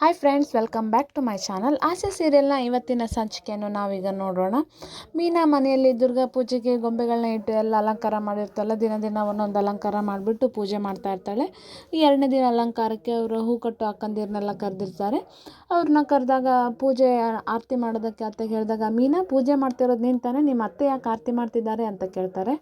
Hi friends welcome back to my channel Aase ಸೀರಿಯಲ್ನ ಇವತ್ತಿನ ಸಂಚಿಕೆಯನ್ನು ನಾವೀಗ ನೋಡೋಣ. ಮೀನಾ ಮನೆಯಲ್ಲಿ ದುರ್ಗಾ ಪೂಜೆಗೆ ಗೊಂಬೆಗಳನ್ನ ಇಟ್ಟು ಎಲ್ಲ ಅಲಂಕಾರ ಮಾಡಿರ್ತಲ್ಲ ದಿನ ದಿನ ಒಂದೊಂದು ಅಲಂಕಾರ ಮಾಡಿಬಿಟ್ಟು ಪೂಜೆ ಮಾಡ್ತಾ ಇರ್ತಾಳೆ. ಈ ಎರಡನೇ ದಿನ ಅಲಂಕಾರಕ್ಕೆ ಅವರು ಹೂ ಕಟ್ಟು ಅಕ್ಕಂದಿರನ್ನೆಲ್ಲ ಕರೆದಿರ್ತಾರೆ. ಅವ್ರನ್ನ ಕರೆದಾಗ ಪೂಜೆ ಆರತಿ ಮಾಡೋದಕ್ಕೆ ಅತ್ತೆಗೆ ಹೇಳಿದಾಗ, ಮೀನಾ, ಪೂಜೆ ಮಾಡ್ತಿರೋದು ನಿಂತಾನೆ ತಾನೇ? ನಿಮ್ಮ ಅತ್ತೆ ಯಾಕೆ ಆರತಿ ಮಾಡ್ತಿದ್ದಾರೆ? ಅಂತ ಕೇಳ್ತಾರೆ.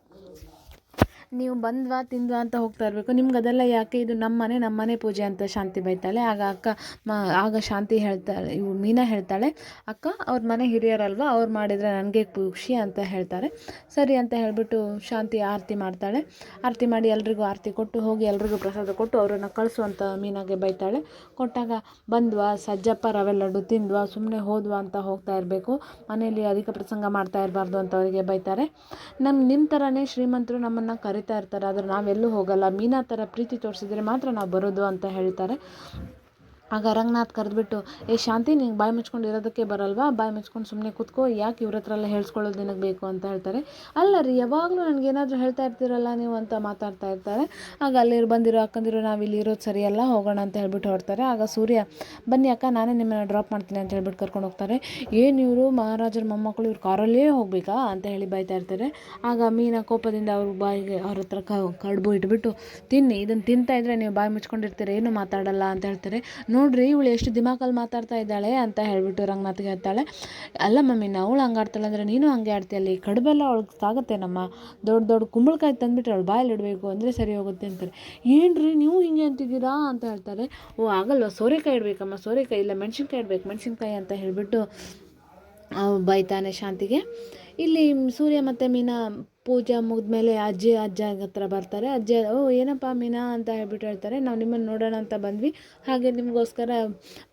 ನೀವು ಬಂದ್ವಾ, ತಿಂದ್ವಾ ಅಂತ ಹೋಗ್ತಾ ಇರಬೇಕು. ನಿಮ್ಗೆ ಅದೆಲ್ಲ ಯಾಕೆ? ಇದು ನಮ್ಮ ಮನೆ ನಮ್ಮ ಮನೆ ಪೂಜೆ ಅಂತ ಶಾಂತಿ ಬೈತಾಳೆ. ಆಗ ಅಕ್ಕ ಮ, ಆಗ ಶಾಂತಿ ಹೇಳ್ತಾಳೆ. ಇವು ಮೀನಾ ಹೇಳ್ತಾಳೆ. ಅಕ್ಕ, ಅವ್ರ ಮನೆ ಹಿರಿಯರಲ್ವಾ? ಅವ್ರು ಮಾಡಿದರೆ ನನಗೆ ಖುಷಿ ಅಂತ ಹೇಳ್ತಾರೆ. ಸರಿ ಅಂತ ಹೇಳಿಬಿಟ್ಟು ಶಾಂತಿ ಆರತಿ ಮಾಡ್ತಾಳೆ. ಆರತಿ ಮಾಡಿ ಎಲ್ರಿಗೂ ಆರತಿ ಕೊಟ್ಟು ಹೋಗಿ ಎಲ್ರಿಗೂ ಪ್ರಸಾದ ಕೊಟ್ಟು ಅವರನ್ನು ಕಳಿಸುವಂಥ ಮೀನಾಗೆ ಬೈತಾಳೆ. ಕೊಟ್ಟಾಗ ಬಂದ್ವಾ, ಸಜ್ಜಪ್ಪ ರವೆ ಲಡ್ಡು ತಿಂದ್ವಾ ಸುಮ್ಮನೆ ಹೋದ್ವಾ ಅಂತ ಹೋಗ್ತಾ ಇರಬೇಕು. ಮನೆಯಲ್ಲಿ ಅಧಿಕ ಪ್ರಸಂಗ ಮಾಡ್ತಾ ಇರಬಾರ್ದು ಅಂತ ಅವರಿಗೆ ಬೈತಾರೆ. ನಮ್ಮ ನಿಮ್ಮ ಥರನೇ ಶ್ರೀಮಂತರು ನಮ್ಮನ್ನು ಕರಿತಾ ಇರ್ತಾರೆ ಆದರೆ ನಾವೆಲ್ಲೂ ಹೋಗಲ್ಲ. ಮೀನಾ ಥರ ಪ್ರೀತಿ ತೋರಿಸಿದ್ರೆ ಮಾತ್ರ ನಾವು ಬರೋದು ಅಂತ ಹೇಳ್ತಾರೆ. ಆಗ ರಂಗನಾಥ್ ಕರೆದ್ಬಿಟ್ಟು, ಏ ಶಾಂತಿ ನಿಂಗೆ ಬಾಯಿ ಮುಚ್ಕೊಂಡು ಇರೋದಕ್ಕೆ ಬರಲ್ವಾ? ಬಾಯಿ ಮುಚ್ಕೊಂಡು ಸುಮ್ಮನೆ ಕೂತ್ಕೋ, ಯಾಕೆ ಇವ್ರ ಹತ್ರ ಎಲ್ಲ ಹೇಳ್ಸ್ಕೊಳ್ಳೋದು ನಿನಗೆ ಬೇಕು? ಅಂತ ಹೇಳ್ತಾರೆ. ಅಲ್ಲ ರೀ, ಯಾವಾಗಲೂ ನನಗೇನಾದರೂ ಹೇಳ್ತಾ ಇರ್ತೀರಲ್ಲ ನೀವು ಅಂತ ಮಾತಾಡ್ತಾ ಇರ್ತಾರೆ. ಆಗ ಅಲ್ಲಿ ಬಂದಿರೋ, ಅಕ್ಕಂದಿರೋ, ನಾವು ಇಲ್ಲಿ ಇರೋದು ಸರಿಯಲ್ಲ ಹೋಗೋಣ ಅಂತ ಹೇಳ್ಬಿಟ್ಟು ಹೊರಡ್ತಾರೆ. ಆಗ ಸೂರ್ಯ, ಬನ್ನಿ ಅಕ್ಕ, ನಾನೇ ನಿಮ್ಮನ್ನ ಡ್ರಾಪ್ ಮಾಡ್ತೀನಿ ಅಂತ ಹೇಳ್ಬಿಟ್ಟು ಕರ್ಕೊಂಡು ಹೋಗ್ತಾರೆ. ಏನು ಇವರು? ಮಹಾರಾಜರ, ಮೊಮ್ಮಕ್ಕಳು, ಇವ್ರು ಕಾರಲ್ಲೇ ಹೋಗಬೇಕಾ? ಅಂತ ಹೇಳಿ ಬೈತಾ ಇರ್ತಾರೆ. ಆಗ ಮೀನ ಕೋಪದಿಂದ ಅವ್ರ ಬಾಯಿಗೆ, ಅವ್ರ ಹತ್ರ ಕಡುಬು ಇಟ್ಬಿಟ್ಟು, ತಿನ್ನಿ ಇದನ್ನು ತಿಂತಾ ಇದ್ರೆ ನೀವು ಬಾಯಿ ಮುಚ್ಕೊಂಡಿರ್ತೀರ, ಏನು ಮಾತಾಡಲ್ಲ? ಅಂತ ಹೇಳ್ತಾರೆ. ನೋಡ್ರಿ, ಇವಳು ಎಷ್ಟು ದಿಮಾಕಲ್ಲಿ ಮಾತಾಡ್ತಾ ಇದ್ದಾಳೆ ಅಂತ ಹೇಳ್ಬಿಟ್ಟು ರಂಗನಾಥ್ಗೆ ಹೇಳ್ತಾಳೆ, ಅಲ್ಲ ಮಮ್ಮಿ ಅವಳು ಹಂಗೆ ಆಡ್ತಾಳೆ ಅಂದರೆ ನೀನು ಹಂಗೆ ಆಡ್ತೀಯಲ್ಲಿ ಕಡುಬೆಲ್ಲ ಅವಳಿಗೆ ಸಾಗುತ್ತೆ ನಮ್ಮ. ದೊಡ್ಡ ದೊಡ್ಡ ಕುಂಬಳಕಾಯಿ ತಂದುಬಿಟ್ಟು ಅವಳು ಬಾಯಲ್ಲಿ ಇಡಬೇಕು ಅಂದರೆ ಸರಿ ಹೋಗುತ್ತೆ ಅಂತಾರೆ. ಏನು ನೀವು ಹಿಂಗೆ ಅಂತಿದ್ದೀರಾ? ಅಂತ ಹೇಳ್ತಾರೆ. ಓ, ಆಗಲ್ವ? ಸೋರೆಕಾಯಿ ಇಡಬೇಕಮ್ಮ, ಸೋರೆಕಾಯಿ ಇಲ್ಲ, ಮೆಣಸಿನ್ಕಾಯಿ ಇಡಬೇಕು, ಮೆಣಸಿನ್ಕಾಯಿ ಅಂತ ಹೇಳಿಬಿಟ್ಟು ಬೈತಾನೆ ಶಾಂತಿಗೆ. ಇಲ್ಲಿ ಸೂರ್ಯ ಮತ್ತು ಮೀನಾ ಪೂಜೆ ಮುಗಿದ್ಮೇಲೆ ಅಜ್ಜಿ, ಅಜ್ಜ ಹತ್ರ ಬರ್ತಾರೆ. ಅಜ್ಜಿ, ಓ, ಏನಪ್ಪ ಮೀನಾ ಅಂತ ಹೇಳ್ಬಿಟ್ಟು ಹೇಳ್ತಾರೆ. ನಾವು ನಿಮ್ಮನ್ನು ನೋಡೋಣ ಅಂತ ಬಂದ್ವಿ. ಹಾಗೆ ನಿಮಗೋಸ್ಕರ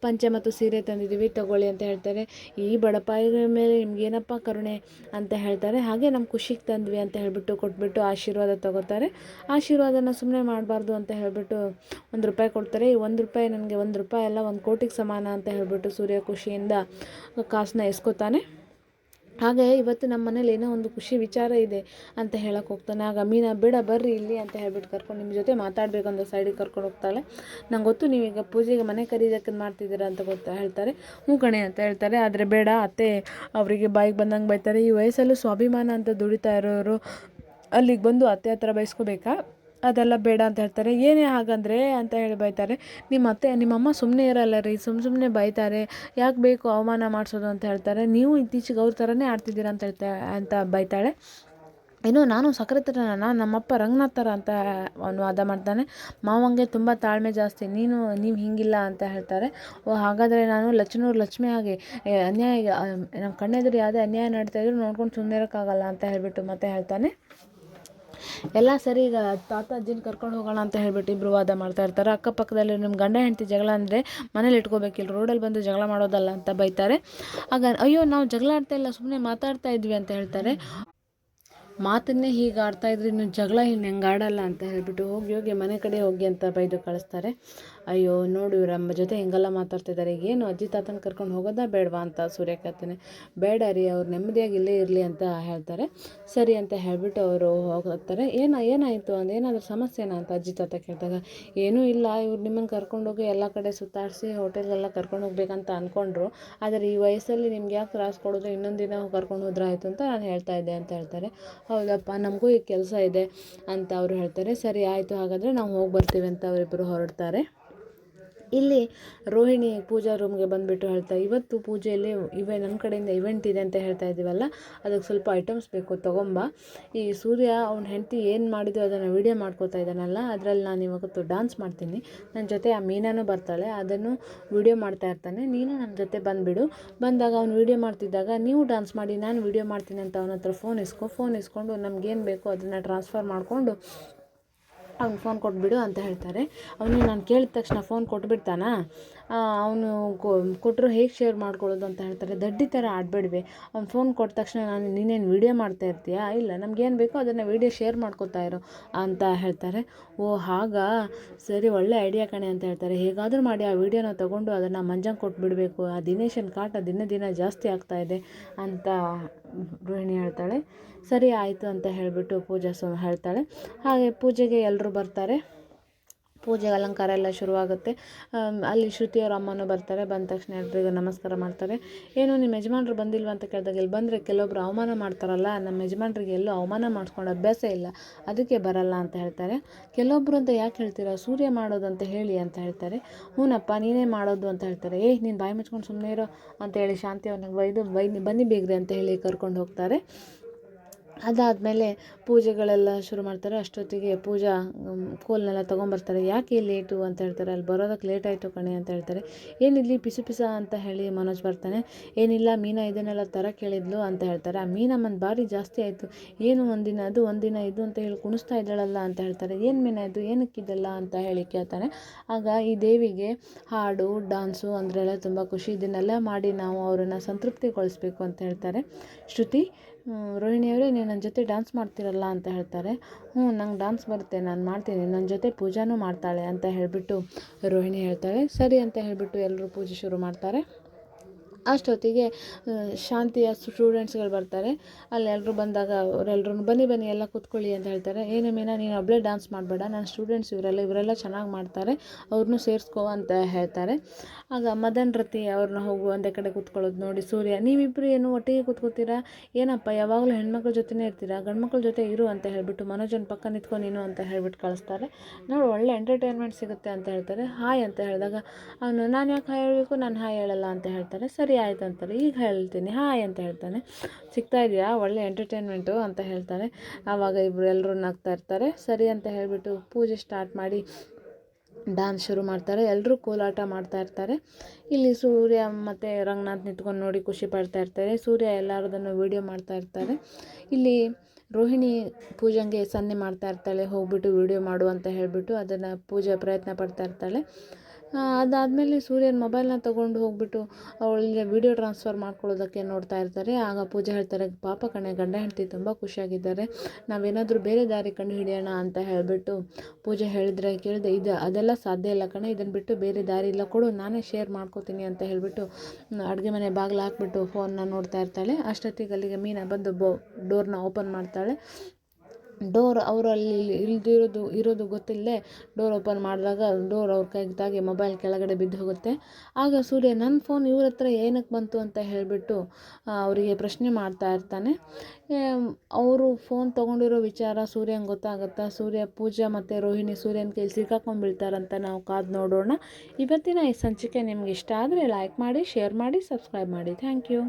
ಪಂಚೆ ಮತ್ತು ಸೀರೆ ತಂದಿದ್ದೀವಿ ತಗೊಳ್ಳಿ ಅಂತ ಹೇಳ್ತಾರೆ. ಈ ಬಡಪಾಯಿಗಳ ಮೇಲೆ ನಿಮ್ಗೇನಪ್ಪ ಕರುಣೆ ಅಂತ ಹೇಳ್ತಾರೆ. ಹಾಗೆ ನಮ್ಮ ಖುಷಿಗೆ ತಂದ್ವಿ ಅಂತ ಹೇಳಿಬಿಟ್ಟು ಕೊಟ್ಬಿಟ್ಟು ಆಶೀರ್ವಾದ ತಗೋತಾರೆ. ಆಶೀರ್ವಾದನ ಸುಮ್ಮನೆ ಮಾಡಬಾರ್ದು ಅಂತ ಹೇಳಿಬಿಟ್ಟು ಒಂದು ರೂಪಾಯಿ ಕೊಡ್ತಾರೆ. ಈ ಒಂದು ರೂಪಾಯಿ ನನಗೆ ಒಂದು ರೂಪಾಯಿ ಎಲ್ಲ ಒಂದು ಕೋಟಿಗೆ ಸಮಾನ ಅಂತ ಹೇಳಿಬಿಟ್ಟು ಸೂರ್ಯ ಖುಷಿಯಿಂದ ಕಾಸನ್ನ ಎಸ್ಕೋತಾನೆ. ಹಾಗೆ ಇವತ್ತು ನಮ್ಮ ಮನೇಲಿ ಏನೋ ಒಂದು ಖುಷಿ ವಿಚಾರ ಇದೆ ಅಂತ ಹೇಳಕ್ಕೆ ಹೋಗ್ತಾನೆ. ಆಗ ಮೀನಾ, ಬೇಡ, ಬರ್ರಿ ಇಲ್ಲಿ, ಅಂತ ಹೇಳ್ಬಿಟ್ಟು ಕರ್ಕೊಂಡು ನಿಮ್ಮ ಜೊತೆ ಮಾತಾಡಬೇಕು ಅಂತ ಸೈಡಿಗೆ ಕರ್ಕೊಂಡು ಹೋಗ್ತಾಳೆ. ನಂಗೆ ಗೊತ್ತು ನೀವೀಗ ಪೂಜೆಗೆ ಮನೆ ಕರೀದಕ್ಕೆ ಮಾಡ್ತಿದ್ದೀರಾ ಅಂತ ಗೊತ್ತಾ ಹೇಳ್ತಾರೆ. ಹ್ಞೂ ಕಣೆ, ಅಂತ ಹೇಳ್ತಾರೆ. ಆದರೆ ಬೇಡ, ಅತ್ತೆ ಅವರಿಗೆ ಬಾಯಿಗೆ ಬಂದಂಗೆ ಬೈತಾರೆ. ಈ ವಯಸ್ಸಲ್ಲೂ ಸ್ವಾಭಿಮಾನ ಅಂತ ದುಡಿತಾ ಇರೋರು ಅಲ್ಲಿಗೆ ಬಂದು ಅತ್ತೆ ಹತ್ರ ಬಯಸ್ಕೋಬೇಕಾ ಅದೆಲ್ಲ ಬೇಡ ಅಂತ ಹೇಳ್ತಾರೆ. ಏನೇ ಹಾಗಂದ್ರೆ ಅಂತ ಹೇಳಿ ಬೈತಾರೆ. ನಿಮ್ಮ ಅತ್ತೆ ನಿಮ್ಮಮ್ಮ ಸುಮ್ಮನೆ ಇರಲ್ಲ ರೀ ಸುಮ್ಮ ಸುಮ್ಮನೆ ಬೈತಾರೆ. ಯಾಕೆ ಬೇಕು ಅವಮಾನ ಮಾಡಿಸೋದು ಅಂತ ಹೇಳ್ತಾರೆ. ನೀವು ಇತ್ತೀಚೆಗೆ ಅವ್ರ ಥರನೇ ಆಡ್ತಿದ್ದೀರ ಅಂತ ಹೇಳ್ತಾ, ಅಂತ ಬೈತಾಳೆ. ಏನೋ ನಾನು ಸಕ್ಕರೆ ಥರನ ನಮ್ಮಪ್ಪ ರಂಗನಾಥ್ ಥರ ಅಂತ ಅವನು ವಾದ ಮಾಡ್ತಾನೆ. ಮಾವಂಗೆ ತುಂಬ ತಾಳ್ಮೆ ಜಾಸ್ತಿ, ನೀನು, ನೀವು ಹಿಂಗಿಲ್ಲ ಅಂತ ಹೇಳ್ತಾರೆ. ಓ, ಹಾಗಾದರೆ ನಾನು ಲಕ್ಷ್ಮೀವ್ರ ಲಕ್ಷ್ಮಿ ಹಾಗೆ ಅನ್ಯಾಯ ನಮ್ಮ ಕಣ್ಣೆದುರು ಯಾವುದೇ ಅನ್ಯಾಯ ನಡೀತಾ ಇದ್ರು ನೋಡ್ಕೊಂಡು ಸುಮ್ಮನೆ ಇರೋಕ್ಕಾಗಲ್ಲ ಅಂತ ಹೇಳಿಬಿಟ್ಟು ಮತ್ತೆ ಹೇಳ್ತಾನೆ. ಎಲ್ಲ ಸರಿ, ಈಗ ತಾತ ಅಜ್ಜಿನ ಕರ್ಕೊಂಡು ಹೋಗೋಣ ಅಂತ ಹೇಳ್ಬಿಟ್ಟು ಇಬ್ಬರು ವಾದ ಮಾಡ್ತಾ ಇರ್ತಾರೆ. ಅಕ್ಕಪಕ್ಕದಲ್ಲಿ ನಿಮ್ಮ ಗಂಡ ಹೆಂಡತಿ ಜಗಳ ಅಂದರೆ ಮನೇಲಿ ಇಟ್ಕೋಬೇಕಿಲ್ಲ ರೋಡಲ್ಲಿ ಬಂದು ಜಗಳ ಮಾಡೋದಲ್ಲ ಅಂತ ಬೈತಾರೆ. ಆಗ, ಅಯ್ಯೋ, ನಾವು ಜಗಳ ಆಡ್ತಾ ಇಲ್ಲ ಸುಮ್ಮನೆ ಮಾತಾಡ್ತಾ ಇದ್ವಿ ಅಂತ ಹೇಳ್ತಾರೆ. ಮಾತನ್ನೇ ಹೀಗೆ ಆಡ್ತಾ ಇದ್ರೆ, ಇನ್ನು ಜಗಳ ಇನ್ನು ಹೆಂಗೆ ಆಡಲ್ಲ ಅಂತ ಹೇಳ್ಬಿಟ್ಟು ಹೋಗಿ ಹೋಗಿ ಮನೆ ಕಡೆ ಹೋಗಿ ಅಂತ ಬೈದು ಕಳಿಸ್ತಾರೆ. ಅಯ್ಯೋ, ನೋಡು ಇವ್ರ ನಮ್ಮ ಜೊತೆ ಹೆಂಗೆಲ್ಲ ಮಾತಾಡ್ತಿದ್ದಾರೆ ಏನು ಅಜ್ಜಿ ತಾತನ ಕರ್ಕೊಂಡು ಹೋಗೋದಾ ಬೇಡವಾ ಅಂತ ಸೂರ್ಯ ಕೇಳ್ತಾನೆ. ಬೇಡ ರೀ, ಅವ್ರು ನೆಮ್ಮದಿಯಾಗಿ ಇಲ್ಲೇ ಇರಲಿ ಅಂತ ಹೇಳ್ತಾರೆ. ಸರಿ ಅಂತ ಹೇಳಿಬಿಟ್ಟು ಅವರು ಹೋಗ್ತಾರೆ. ಏನು, ಏನಾಯಿತು ಅಂದ, ಏನಾದರೂ ಸಮಸ್ಯೆನಾ ಅಂತ ಅಜ್ಜಿ ತಾತ ಕೇಳಿದಾಗ. ಏನೂ ಇಲ್ಲ, ಇವ್ರು ನಿಮ್ಮನ್ನು ಕರ್ಕೊಂಡೋಗಿ ಎಲ್ಲ ಕಡೆ ಸುತ್ತಾಡಿಸಿ ಹೋಟೆಲ್ಗೆಲ್ಲ ಕರ್ಕೊಂಡು ಹೋಗ್ಬೇಕಂತ ಅಂದ್ಕೊಂಡ್ರು ಆದರೆ ಈ ವಯಸ್ಸಲ್ಲಿ ನಿಮ್ಗೆ ಯಾಕೆ ತ್ರಾಸು ಕೊಡೋದು? ಇನ್ನೊಂದು ದಿನ ಕರ್ಕೊಂಡು ಹೋದ್ರೆ ಅಂತ ನಾನು ಹೇಳ್ತಾ ಇದ್ದೆ ಅಂತ ಹೇಳ್ತಾರೆ. ಹೌದಪ್ಪ, ನಮಗೂ ಈ ಕೆಲಸ ಇದೆ ಅಂತ ಅವರು ಹೇಳ್ತಾರೆ. ಸರಿ, ಆಯಿತು, ಹಾಗಾದರೆ ನಾವು ಹೋಗಿ ಬರ್ತೀವಿ ಅಂತ ಅವರಿಬ್ಬರು ಹೊರಡ್ತಾರೆ. ಇಲ್ಲಿ ರೋಹಿಣಿ ಪೂಜಾ ರೂಮ್ಗೆ ಬಂದುಬಿಟ್ಟು ಹೇಳ್ತಾ, ಇವತ್ತು ಪೂಜೆಯಲ್ಲಿ ಇವೆ ನಮ್ಮ ಕಡೆಯಿಂದ ಇವೆಂಟ್ ಇದೆ ಅಂತ ಹೇಳ್ತಾ ಇದ್ದೀವಲ್ಲ ಅದಕ್ಕೆ ಸ್ವಲ್ಪ ಐಟಮ್ಸ್ ಬೇಕು, ತೊಗೊಂಬ. ಈ ಸೂರ್ಯ, ಅವ್ನ ಹೆಂಡತಿ ಏನು ಮಾಡಿದ್ರು ಅದನ್ನು ವೀಡಿಯೋ ಮಾಡ್ಕೋತಾ ಇದ್ದಾನಲ್ಲ, ಅದರಲ್ಲಿ ನಾನು ಇವತ್ತು ಡಾನ್ಸ್ ಮಾಡ್ತೀನಿ. ನನ್ನ ಜೊತೆ ಆ ಮೀನಾನು ಬರ್ತಾಳೆ, ಅದನ್ನು ವೀಡಿಯೋ ಮಾಡ್ತಾ ಇರ್ತಾನೆ. ನೀನು ನನ್ನ ಜೊತೆ ಬಂದುಬಿಡು. ಬಂದಾಗ ಅವ್ನು ವೀಡಿಯೋ ಮಾಡ್ತಿದ್ದಾಗ, ನೀವು ಡಾನ್ಸ್ ಮಾಡಿ, ನಾನು ವೀಡಿಯೋ ಮಾಡ್ತೀನಿ ಅಂತ ಅವನ ಹತ್ರ ಫೋನ್ ಇಸ್ಕೊ ಫೋನ್ ಇಸ್ಕೊಂಡು ನಮಗೇನು ಬೇಕೋ ಅದನ್ನು ಟ್ರಾನ್ಸ್ಫರ್ ಮಾಡಿಕೊಂಡು ಅವ್ನು ಫೋನ್ ಕೊಟ್ಬಿಡು ಅಂತ ಹೇಳ್ತಾರೆ. ಅವನು ನಾನು ಕೇಳಿದ ತಕ್ಷಣ ಫೋನ್ ಕೊಟ್ಬಿಡ್ತಾನಾ? ಅವನು ಕೊಟ್ಟರು ಹೇಗೆ ಶೇರ್ ಮಾಡ್ಕೊಳ್ಳೋದು ಅಂತ ಹೇಳ್ತಾರೆ, ದಡ್ಡಿ ಥರ ಆಡಬೇಡ್ವೆ. ಅವ್ನು ಫೋನ್ ಕೊಟ್ಟ ತಕ್ಷಣ ನಾನು ನೀನೇನು ವೀಡಿಯೋ ಮಾಡ್ತಾ ಇರ್ತೀಯಾ? ಇಲ್ಲ, ನಮಗೇನು ಬೇಕೋ ಅದನ್ನು ವೀಡಿಯೋ ಶೇರ್ ಮಾಡ್ಕೊತಾ ಇರೋ, ಅಂತ ಹೇಳ್ತಾರೆ. ಓ, ಹಾಗಾ? ಸರಿ, ಒಳ್ಳೆ ಐಡಿಯಾ ಕಣೆ ಅಂತ ಹೇಳ್ತಾರೆ. ಹೇಗಾದರೂ ಮಾಡಿ ಆ ವೀಡಿಯೋನ ತೊಗೊಂಡು ಅದನ್ನು ಮಂಜಂಗೆ ಕೊಟ್ಬಿಡಬೇಕು. ಆ ದಿನೇಶನ್ ಕಾಟ ದಿನ ದಿನ ಜಾಸ್ತಿ ಆಗ್ತಾ ಇದೆ ಅಂತ ಗೃಹಿಣಿ ಹೇಳ್ತಾಳೆ. ಸರಿ, ಆಯಿತು ಅಂತ ಹೇಳಿಬಿಟ್ಟು ಪೂಜಾ ಸೊ ಹೇಳ್ತಾಳೆ. ಹಾಗೆ ಪೂಜೆಗೆ ಎಲ್ಲರೂ ಬರ್ತಾರೆ. ಪೂಜೆಗೆ ಅಲಂಕಾರ ಎಲ್ಲ ಶುರುವಾಗುತ್ತೆ. ಅಲ್ಲಿ ಶ್ರುತಿಯವ್ರ ಅಮ್ಮನೂ ಬರ್ತಾರೆ, ಬಂದ ತಕ್ಷಣ ಎಲ್ರಿಗೂ ನಮಸ್ಕಾರ ಮಾಡ್ತಾರೆ. ಏನು, ನಿಮ್ಮ ಯಜಮಾನ್ರು ಬಂದಿಲ್ವ ಅಂತ ಕೇಳಿದಾಗ, ಇಲ್ಲಿ ಬಂದರೆ ಕೆಲವೊಬ್ರು ಅವಮಾನ ಮಾಡ್ತಾರಲ್ಲ, ನಮ್ಮ ಯಜಮಾನ್ರಿಗೆ ಎಲ್ಲೂ ಅವಮಾನ ಮಾಡಿಸ್ಕೊಂಡು ಅಭ್ಯಾಸ ಇಲ್ಲ, ಅದಕ್ಕೆ ಬರಲ್ಲ ಅಂತ ಹೇಳ್ತಾರೆ. ಕೆಲವೊಬ್ರು ಅಂತ ಯಾಕೆ ಹೇಳ್ತೀರಾ? ಸೂರ್ಯ ಮಾಡೋದು ಅಂತ ಹೇಳಿ ಅಂತ ಹೇಳ್ತಾರೆ. ಹ್ಞೂನಪ್ಪ ನೀನೇ ಮಾಡೋದು ಅಂತ ಹೇಳ್ತಾರೆ. ಏಯ್, ನೀನು ಬಾಯಿ ಮುಚ್ಕೊಂಡು ಸುಮ್ಮನೆ ಇರೋ ಅಂತ ಹೇಳಿ ಶಾಂತಿ ಅವನಿಗೆ ಬೈದು, ಬೈ, ಬನ್ನಿ ಬೇಗ್ರಿ ಅಂತ ಹೇಳಿ ಕರ್ಕೊಂಡು ಹೋಗ್ತಾರೆ. ಅದಾದಮೇಲೆ ಪೂಜೆಗಳೆಲ್ಲ ಶುರು ಮಾಡ್ತಾರೆ. ಅಷ್ಟೊತ್ತಿಗೆ ಪೂಜಾ ಕೋಲನ್ನೆಲ್ಲ ತೊಗೊಂಬರ್ತಾರೆ. ಯಾಕೆ ಲೇಟು ಅಂತ ಹೇಳ್ತಾರೆ. ಅಲ್ಲಿ ಬರೋದಕ್ಕೆ ಲೇಟ್ ಆಯಿತು ಕಣೆ ಅಂತ ಹೇಳ್ತಾರೆ. ಏನಿಲ್ಲಿ ಪಿಸು ಪಿಸ ಅಂತ ಹೇಳಿ ಮನೋಜ್ ಬರ್ತಾನೆ. ಏನಿಲ್ಲ, ಮೀನಾ ಇದನ್ನೆಲ್ಲ ತರ ಕೇಳಿದ್ಲು ಅಂತ ಹೇಳ್ತಾರೆ. ಆ ಮೀನಮ್ಮನ ಭಾರಿ ಜಾಸ್ತಿ ಆಯಿತು. ಏನು ಒಂದಿನ ಅದು, ಒಂದಿನ ಇದು ಅಂತ ಹೇಳಿ ಕುಣಿಸ್ತಾ ಇದ್ದಾಳಲ್ಲ ಅಂತ ಹೇಳ್ತಾರೆ. ಏನು ಮೀನ ಇದು? ಏನಕ್ಕಿದೆಲ್ಲ ಅಂತ ಹೇಳಿ ಕೇಳ್ತಾನೆ. ಆಗ ಈ ದೇವಿಗೆ ಹಾಡು ಡಾನ್ಸು ಅಂದ್ರೆಲ್ಲ ತುಂಬ ಖುಷಿ. ಇದನ್ನೆಲ್ಲ ಮಾಡಿ ನಾವು ಅವರನ್ನು ಸಂತೃಪ್ತಿಗೊಳಿಸ್ಬೇಕು ಅಂತ ಹೇಳ್ತಾರೆ. ಶ್ರುತಿ ರೋಹಿಣಿಯವರೇ ನೀವು ನನ್ನ ಜೊತೆ ಡ್ಯಾನ್ಸ್ ಮಾಡ್ತೀರಲ್ಲ ಅಂತ ಹೇಳ್ತಾರೆ. ಹ್ಞೂ, ನಂಗೆ ಡ್ಯಾನ್ಸ್ ಬರುತ್ತೆ, ನಾನು ಮಾಡ್ತೀನಿ ನನ್ನ ಜೊತೆ ಪೂಜಾನೂ ಮಾಡ್ತಾಳೆ ಅಂತ ಹೇಳಿಬಿಟ್ಟು ರೋಹಿಣಿ ಹೇಳ್ತಾಳೆ. ಸರಿ ಅಂತ ಹೇಳಿಬಿಟ್ಟು ಎಲ್ಲರೂ ಪೂಜೆ ಶುರು ಮಾಡ್ತಾರೆ. ಅಷ್ಟೊತ್ತಿಗೆ ಶಾಂತಿಯ ಸ್ಟೂಡೆಂಟ್ಸ್ಗಳು ಬರ್ತಾರೆ. ಅಲ್ಲಿ ಎಲ್ಲರೂ ಬಂದಾಗ ಅವರೆಲ್ಲರೂ ಬನ್ನಿ ಬನ್ನಿ, ಎಲ್ಲ ಕೂತ್ಕೊಳ್ಳಿ ಅಂತ ಹೇಳ್ತಾರೆ. ಏನೇ ಮೀನಾ ನೀನು ಒಬ್ಬಳೇ ಡ್ಯಾನ್ಸ್ ಮಾಡಬೇಡ. ನನ್ನ ಸ್ಟೂಡೆಂಟ್ಸ್ ಇವರೆಲ್ಲ ಇವರೆಲ್ಲ ಚೆನ್ನಾಗಿ ಮಾಡ್ತಾರೆ. ಅವ್ರನ್ನೂ ಸೇರಿಸ್ಕೋ ಅಂತ ಹೇಳ್ತಾರೆ. ಆಗ ಮದನ್ ರತಿ ಅವ್ರನ್ನ ಹೋಗು, ಒಂದೇ ಕಡೆ ಕೂತ್ಕೊಳ್ಳೋದು ನೋಡಿ, ಸೂರ್ಯ ನೀವಿಬ್ಬರು ಏನು ಒಟ್ಟಿಗೆ ಕೂತ್ಕೋತೀರಾ? ಏನಪ್ಪ, ಯಾವಾಗಲೂ ಹೆಣ್ಮಕ್ಳ ಜೊತೆನೇ ಇರ್ತೀರಾ? ಗಂಡ್ಮಕ್ಳ ಜೊತೆ ಇರು ಅಂತ ಹೇಳಿಬಿಟ್ಟು ಮನೋಜನ್ ಪಕ್ಕ ನಿಂತ್ಕೊ ನೀನು ಅಂತ ಹೇಳ್ಬಿಟ್ಟು ಕಳಿಸ್ತಾರೆ. ನೋಡಿ, ಒಳ್ಳೆ ಎಂಟರ್ಟೈನ್ಮೆಂಟ್ ಸಿಗುತ್ತೆ ಅಂತ ಹೇಳ್ತಾರೆ. ಹಾಯ್ ಅಂತ ಹೇಳಿದಾಗ, ಅವನು, ನಾನು ಯಾಕೆ ಹಾಯ್ ಹೇಳಬೇಕು? ನಾನು ಹಾಯ್ ಹೇಳಲ್ಲ ಅಂತ ಹೇಳ್ತಾರೆ. ಸರಿ ಆಯ್ತು ಅಂತಾರೆ ಈಗ ಹೇಳ್ತೀನಿ. ಹಾಯ್ ಅಂತ ಹೇಳ್ತಾನೆ. ಸಿಗ್ತಾ ಇದೆಯಾ? ಒಳ್ಳೆ ಎಂಟರ್ಟೈನ್ಮೆಂಟು ಅಂತ ಹೇಳ್ತಾನೆ. ಆವಾಗ ಇಬ್ಬರು ಎಲ್ಲರೂ ನಗ್ತಾ ಇರ್ತಾರೆ. ಸರಿ ಅಂತ ಹೇಳಿಬಿಟ್ಟು ಪೂಜೆ ಸ್ಟಾರ್ಟ್ ಮಾಡಿ ಡ್ಯಾನ್ಸ್ ಶುರು ಮಾಡ್ತಾರೆ. ಎಲ್ಲರೂ ಕೋಲಾಟ ಮಾಡ್ತಾ ಇರ್ತಾರೆ. ಇಲ್ಲಿ ಸೂರ್ಯ ಮತ್ತು ರಂಗನಾಥ್ ನಿಂತ್ಕೊಂಡು ನೋಡಿ ಖುಷಿ ಪಡ್ತಾ ಇರ್ತಾರೆ. ಸೂರ್ಯ ಎಲ್ಲರದನ್ನು ವೀಡಿಯೋ ಮಾಡ್ತಾ ಇರ್ತಾರೆ. ಇಲ್ಲಿ ರೋಹಿಣಿ ಪೂಜಂಗೆ ಸನ್ನೆ ಮಾಡ್ತಾ ಇರ್ತಾಳೆ. ಹೋಗ್ಬಿಟ್ಟು ವೀಡಿಯೋ ಮಾಡು ಅಂತ ಹೇಳಿಬಿಟ್ಟು ಅದನ್ನು ಪೂಜೆ ಪ್ರಯತ್ನ ಪಡ್ತಾ ಇರ್ತಾಳೆ. ಅದಾದಮೇಲೆ ಸೂರ್ಯನ ಮೊಬೈಲ್ನ ತೊಗೊಂಡು ಹೋಗ್ಬಿಟ್ಟು ಅವಳಿಗೆ ವಿಡಿಯೋ ಟ್ರಾನ್ಸ್ಫರ್ ಮಾಡ್ಕೊಳ್ಳೋದಕ್ಕೆ ನೋಡ್ತಾ ಇರ್ತಾರೆ. ಆಗ ಪೂಜೆ ಹೇಳ್ತಾರೆ, ಪಾಪ ಕಣೆ, ಗಂಡ ಹೆಂಡತಿ ತುಂಬ ಖುಷಿಯಾಗಿದ್ದಾರೆ. ನಾವೇನಾದರೂ ಬೇರೆ ದಾರಿ ಕಂಡು ಹಿಡಿಯೋಣ ಅಂತ ಹೇಳಿಬಿಟ್ಟು ಪೂಜೆ ಹೇಳಿದ್ರೆ, ಕೇಳಿದೆ, ಇದು ಅದೆಲ್ಲ ಸಾಧ್ಯ ಇಲ್ಲ ಕಣೆ ಇದನ್ನು ಬಿಟ್ಟು ಬೇರೆ ದಾರಿ ಇಲ್ಲ, ಕೊಡು, ನಾನೇ ಶೇರ್ ಮಾಡ್ಕೋತೀನಿ ಅಂತ ಹೇಳಿಬಿಟ್ಟು ಅಡುಗೆ ಮನೆ ಬಾಗಿಲು ಹಾಕ್ಬಿಟ್ಟು ಫೋನ್ನ ನೋಡ್ತಾ ಇರ್ತಾಳೆ. ಅಷ್ಟೊತ್ತಿಗೆ ಅಲ್ಲಿಗೆ ಮೀನಾ ಬಂದು ಬೋ ಡೋರ್ನ ಓಪನ್ ಮಾಡ್ತಾಳೆ. ಡೋರ್ ಅವರು ಅಲ್ಲಿ ಇಲ್ದಿರೋದು, ಇರೋದು ಗೊತ್ತಿಲ್ಲದೆ ಡೋರ್ ಓಪನ್ ಮಾಡಿದಾಗ ಡೋರ್ ಅವ್ರ ಕೈಗೆ ತಾಗಿ ಮೊಬೈಲ್ ಕೆಳಗಡೆ ಬಿದ್ದು ಹೋಗುತ್ತೆ. ಆಗ ಸೂರ್ಯ ನನ್ನ ಫೋನ್ ಇವ್ರ ಹತ್ರ ಏನಕ್ಕೆ ಬಂತು ಅಂತ ಹೇಳಿಬಿಟ್ಟು ಅವರಿಗೆ ಪ್ರಶ್ನೆ ಮಾಡ್ತಾ ಇರ್ತಾನೆ. ಅವರು ಫೋನ್ ತೊಗೊಂಡಿರೋ ವಿಚಾರ ಸೂರ್ಯಂಗೆ ಗೊತ್ತಾಗುತ್ತಾ? ಸೂರ್ಯ, ಪೂಜಾ ಮತ್ತು ರೋಹಿಣಿ ಸೂರ್ಯನ ಕೈಲಿ ಸಿಕ್ಕಾಕೊಂಡು ಬೀಳ್ತಾರಂತ ನಾವು ಕಾದು ನೋಡೋಣ. ಇವತ್ತಿನ ಈ ಸಂಚಿಕೆ ನಿಮ್ಗೆ ಇಷ್ಟ ಆದರೆ ಲೈಕ್ ಮಾಡಿ ಶೇರ್ ಮಾಡಿ ಸಬ್ಸ್ಕ್ರೈಬ್ ಮಾಡಿ. Thank you